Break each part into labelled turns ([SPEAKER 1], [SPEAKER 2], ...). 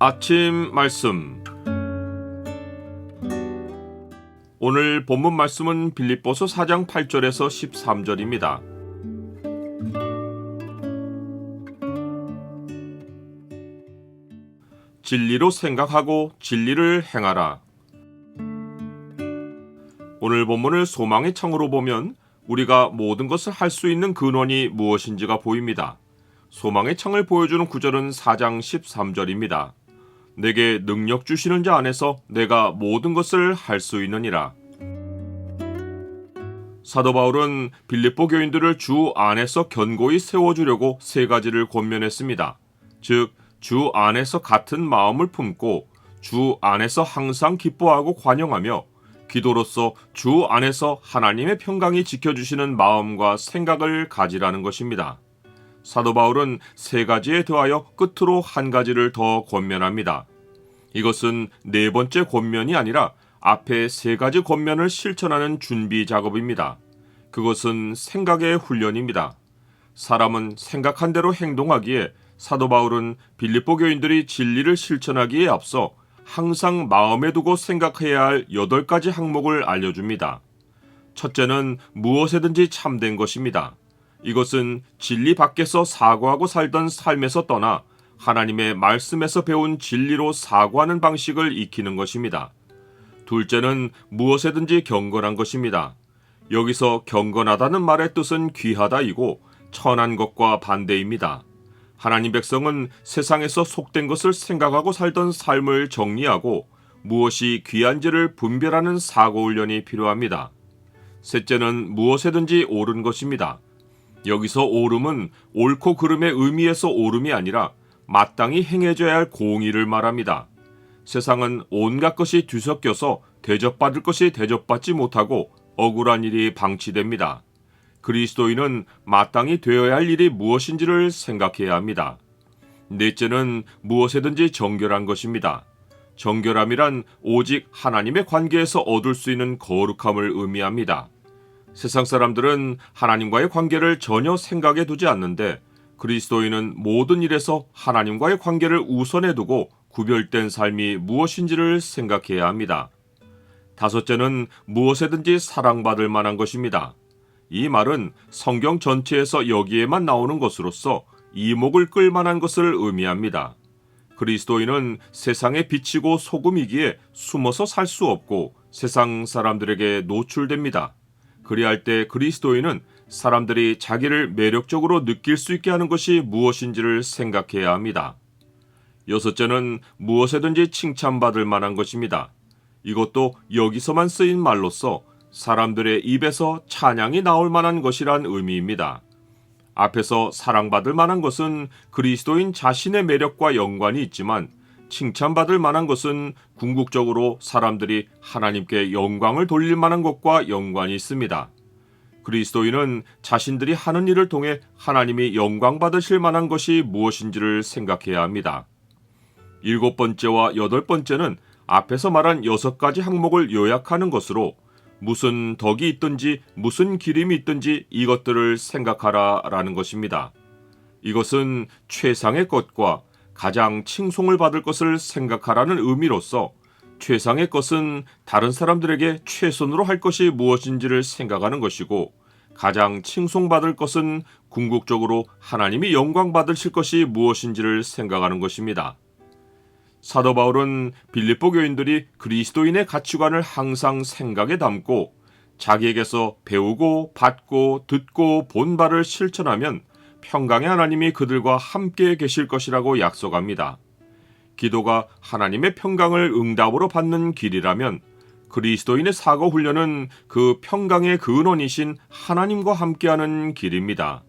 [SPEAKER 1] 아침 말씀 오늘 본문 말씀은 빌립보서 4장 8절에서 13절입니다. 진리로 생각하고 진리를 행하라. 오늘 본문을 소망의 창으로 보면 우리가 모든 것을 할 수 있는 근원이 무엇인지가 보입니다. 소망의 창을 보여주는 구절은 4장 13절입니다. 내게 능력 주시는 자 안에서 내가 모든 것을 할 수 있느니라. 사도 바울은 빌립보 교인들을 주 안에서 견고히 세워주려고 세 가지를 권면했습니다. 즉, 주 안에서 같은 마음을 품고 주 안에서 항상 기뻐하고 관용하며 기도로서 주 안에서 하나님의 평강이 지켜주시는 마음과 생각을 가지라는 것입니다. 사도 바울은 세 가지에 더하여 끝으로 한 가지를 더 권면합니다. 이것은 네 번째 권면이 아니라 앞에 세 가지 권면을 실천하는 준비 작업입니다. 그것은 생각의 훈련입니다. 사람은 생각한 대로 행동하기에 사도 바울은 빌립보 교인들이 진리를 실천하기에 앞서 항상 마음에 두고 생각해야 할 여덟 가지 항목을 알려줍니다. 첫째는 무엇에든지 참된 것입니다. 이것은 진리 밖에서 사고하고 살던 삶에서 떠나 하나님의 말씀에서 배운 진리로 사고하는 방식을 익히는 것입니다. 둘째는 무엇에든지 경건한 것입니다. 여기서 경건하다는 말의 뜻은 귀하다이고 천한 것과 반대입니다. 하나님 백성은 세상에서 속된 것을 생각하고 살던 삶을 정리하고 무엇이 귀한지를 분별하는 사고 훈련이 필요합니다. 셋째는 무엇에든지 옳은 것입니다. 여기서 옳음은 옳고 그름의 의미에서 옳음이 아니라 마땅히 행해져야 할 공의를 말합니다. 세상은 온갖 것이 뒤섞여서 대접받을 것이 대접받지 못하고 억울한 일이 방치됩니다. 그리스도인은 마땅히 되어야 할 일이 무엇인지를 생각해야 합니다. 넷째는 무엇에든지 정결한 것입니다. 정결함이란 오직 하나님의 관계에서 얻을 수 있는 거룩함을 의미합니다. 세상 사람들은 하나님과의 관계를 전혀 생각해 두지 않는데 그리스도인은 모든 일에서 하나님과의 관계를 우선해 두고 구별된 삶이 무엇인지를 생각해야 합니다. 다섯째는 무엇에든지 사랑받을 만한 것입니다. 이 말은 성경 전체에서 여기에만 나오는 것으로서 이목을 끌 만한 것을 의미합니다. 그리스도인은 세상에 비치고 소금이기에 숨어서 살 수 없고 세상 사람들에게 노출됩니다. 그리할 때 그리스도인은 사람들이 자기를 매력적으로 느낄 수 있게 하는 것이 무엇인지를 생각해야 합니다. 여섯째는 무엇에든지 칭찬받을 만한 것입니다. 이것도 여기서만 쓰인 말로써 사람들의 입에서 찬양이 나올 만한 것이란 의미입니다. 앞에서 사랑받을 만한 것은 그리스도인 자신의 매력과 연관이 있지만 칭찬받을 만한 것은 궁극적으로 사람들이 하나님께 영광을 돌릴 만한 것과 연관이 있습니다. 그리스도인은 자신들이 하는 일을 통해 하나님이 영광 받으실 만한 것이 무엇인지를 생각해야 합니다. 일곱 번째와 여덟 번째는 앞에서 말한 여섯 가지 항목을 요약하는 것으로 무슨 덕이 있든지 무슨 기림이 있든지 이것들을 생각하라 라는 것입니다. 이것은 최상의 것과 가장 칭송을 받을 것을 생각하라는 의미로서 최상의 것은 다른 사람들에게 최선으로 할 것이 무엇인지를 생각하는 것이고 가장 칭송받을 것은 궁극적으로 하나님이 영광 받으실 것이 무엇인지를 생각하는 것입니다. 사도 바울은 빌립보 교인들이 그리스도인의 가치관을 항상 생각에 담고 자기에게서 배우고 받고 듣고 본 바를 실천하면 평강의 하나님이 그들과 함께 계실 것이라고 약속합니다. 기도가 하나님의 평강을 응답으로 받는 길이라면 그리스도인의 사고 훈련은 그 평강의 근원이신 하나님과 함께하는 길입니다.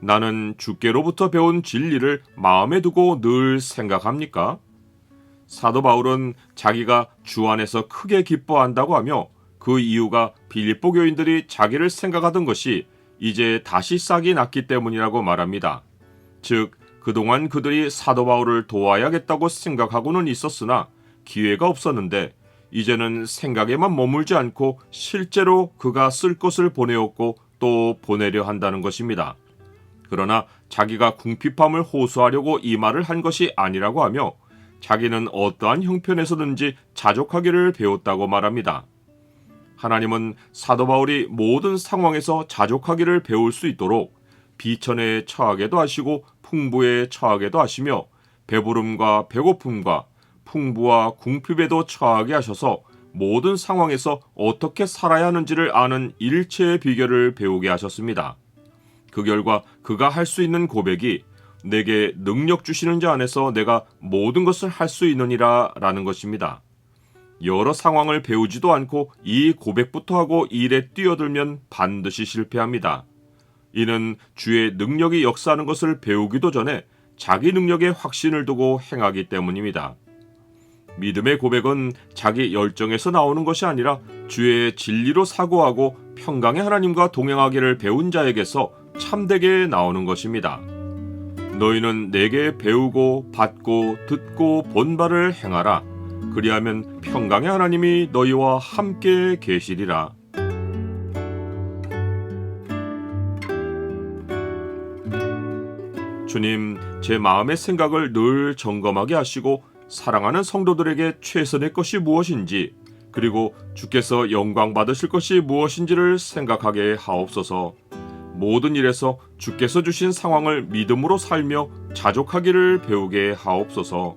[SPEAKER 1] 나는 주께로부터 배운 진리를 마음에 두고 늘 생각합니까? 사도 바울은 자기가 주 안에서 크게 기뻐한다고 하며 그 이유가 빌립보 교인들이 자기를 생각하던 것이 이제 다시 싹이 났기 때문이라고 말합니다. 즉, 그동안 그들이 사도 바울을 도와야겠다고 생각하고는 있었으나 기회가 없었는데 이제는 생각에만 머물지 않고 실제로 그가 쓸 것을 보내었고 또 보내려 한다는 것입니다. 그러나 자기가 궁핍함을 호소하려고 이 말을 한 것이 아니라고 하며 자기는 어떠한 형편에서든지 자족하기를 배웠다고 말합니다. 하나님은 사도 바울이 모든 상황에서 자족하기를 배울 수 있도록 비천에 처하게도 하시고 풍부에 처하게도 하시며 배부름과 배고픔과 풍부와 궁핍에도 처하게 하셔서 모든 상황에서 어떻게 살아야 하는지를 아는 일체의 비결을 배우게 하셨습니다. 그 결과 그가 할 수 있는 고백이 내게 능력 주시는 자 안에서 내가 모든 것을 할 수 있느니라 라는 것입니다. 여러 상황을 배우지도 않고 이 고백부터 하고 일에 뛰어들면 반드시 실패합니다. 이는 주의 능력이 역사하는 것을 배우기도 전에 자기 능력에 확신을 두고 행하기 때문입니다. 믿음의 고백은 자기 열정에서 나오는 것이 아니라 주의 진리로 사고하고 평강의 하나님과 동행하기를 배운 자에게서 참되게 나오는 것입니다. 너희는 내게 배우고 받고 듣고 본 바를 행하라. 그리하면 평강의 하나님이 너희와 함께 계시리라. 주님, 제 마음의 생각을 늘 점검하게 하시고 사랑하는 성도들에게 최선의 것이 무엇인지 그리고 주께서 영광 받으실 것이 무엇인지를 생각하게 하옵소서. 모든 일에서 주께서 주신 상황을 믿음으로 살며 자족하기를 배우게 하옵소서.